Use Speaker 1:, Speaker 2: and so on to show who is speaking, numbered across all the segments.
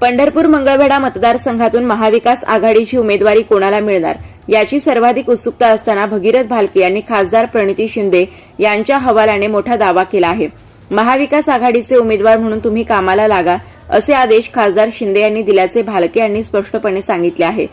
Speaker 1: पंढरपूर मंगळवेढा मतदारसंघातून महाविकास आघाडीची उमेदवारी कोणाला मिळणार? याची सर्वाधिक उत्सुकता असताना भगीरथ भालके यांनी खासदार प्रणिती शिंदे यांच्या हवालाने मोठा दावा केला आहे. महाविकास आघाडीचे उमेदवार म्हणून तुम्ही कामाला लागा असे आदेश खासदार शिंदे यांनी दिल्याचे भालके यांनी स्पष्टपणे सांगितले आहे.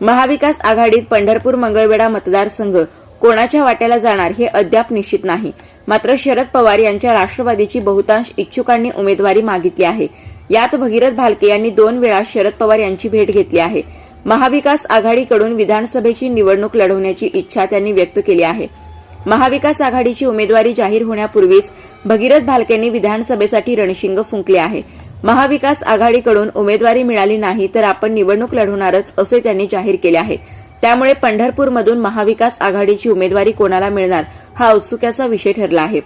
Speaker 1: महाविकास आघाडीत पंढरपूर मंगळवेढा मतदारसंघ कोणाच्या वाट्याला जाणार हे अद्याप निश्चित नाही. मात्र शरद पवार यांच्या राष्ट्रवादीची बहुतांश इच्छुकांनी उमेदवारी मागितली आहे. यात भगीरथ भालके यांनी दोन वेळा शरद पवार यांची भेट घेतली आहे. महाविकास आघाडीकडून विधानसभेची निवडणूक लढवण्याची इच्छा त्यांनी व्यक्त केली आहे. महाविकास आघाडीची उमेदवारी जाहीर होण्यापूर्वीच भगीरथ भालकेंनी विधानसभेसाठी रणशिंग फुंकले आहे. महाविकास आघाडीकडून उमेदवारी मिळाली नाही तर आपण निवडणूक लढवणारच असे त्यांनी जाहीर केले आहे. त्यामुळे पंढरपूरमधून महाविकास आघाडीची उमेदवारी कोणाला मिळणार हा उत्सुक्याचा विषय ठरला आहे.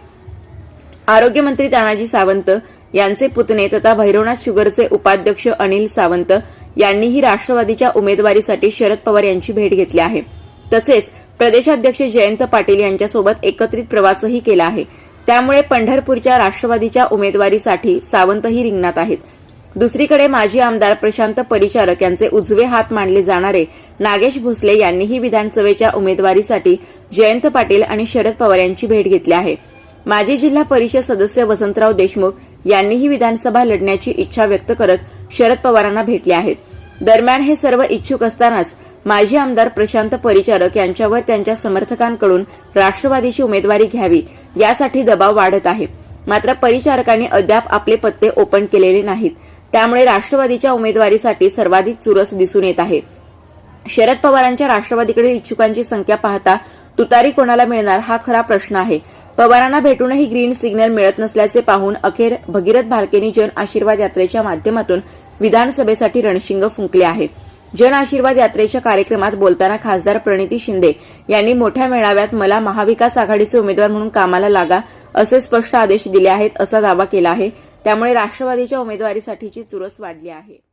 Speaker 1: आरोग्यमंत्री तानाजी सावंत यांचे पुतणे तथा भैरवनाथ शुगरचे उपाध्यक्ष अनिल सावंत यांनीही राष्ट्रवादीच्या उमेदवारीसाठी शरद पवार यांची भेट घेतली आहे. तसेच प्रदेशाध्यक्ष जयंत पाटील यांच्यासोबत एकत्रित प्रवासही केला आहे. त्यामुळे पंढरपूरच्या राष्ट्रवादीच्या उमेदवारीसाठी सावंतही रिंगणात आहेत. दुसरीकडे माजी आमदार प्रशांत परिचारक यांचे उजवे हात मानले जाणारे नागेश भोसले यांनीही विधानसभेच्या उमेदवारीसाठी जयंत पाटील आणि शरद पवार यांची भेट घेतली आहे. माजी जिल्हा परिषद सदस्य वसंतराव देशमुख यांनीही विधानसभा लढण्याची इच्छा व्यक्त करत शरद पवारांना भेटले आहेत. दरम्यान हे सर्व इच्छुक असतानाच माजी आमदार प्रशांत परिचारक यांच्यावर त्यांच्या समर्थकांकडून राष्ट्रवादीची उमेदवारी घ्यावी यासाठी दबाव वाढत आहे. मात्र परिचारकांनी अद्याप आपले पत्ते ओपन केलेले नाहीत. त्यामुळे राष्ट्रवादीच्या उमेदवारीसाठी सर्वाधिक चुरस दिसून येत आहे. शरद पवारांच्या राष्ट्रवादीकडील इच्छुकांची संख्या पाहता तुतारी कोणाला मिळणार हा खरा प्रश्न आहे. पवारांना भेटूनही ग्रीन सिग्नल मिळत नसल्याचे पाहून अखेर भगीरथ भालकेनी जन आशीर्वाद यात्रेच्या माध्यमातून विधानसभेसाठी रणशिंग फुंकले आहे. जन आशीर्वाद यात्रेच्या कार्यक्रमात बोलताना खासदार प्रणिती शिंदे यांनी मोठ्या मेळाव्यात मला महाविकास आघाडीचे उमेदवार म्हणून कामाला लागा असे स्पष्ट आदेश दिले आहेत असा दावा केला आहे. त्यामुळे राष्ट्रवादीच्या उमेदवारीसाठीची चुरस वाढली आहे.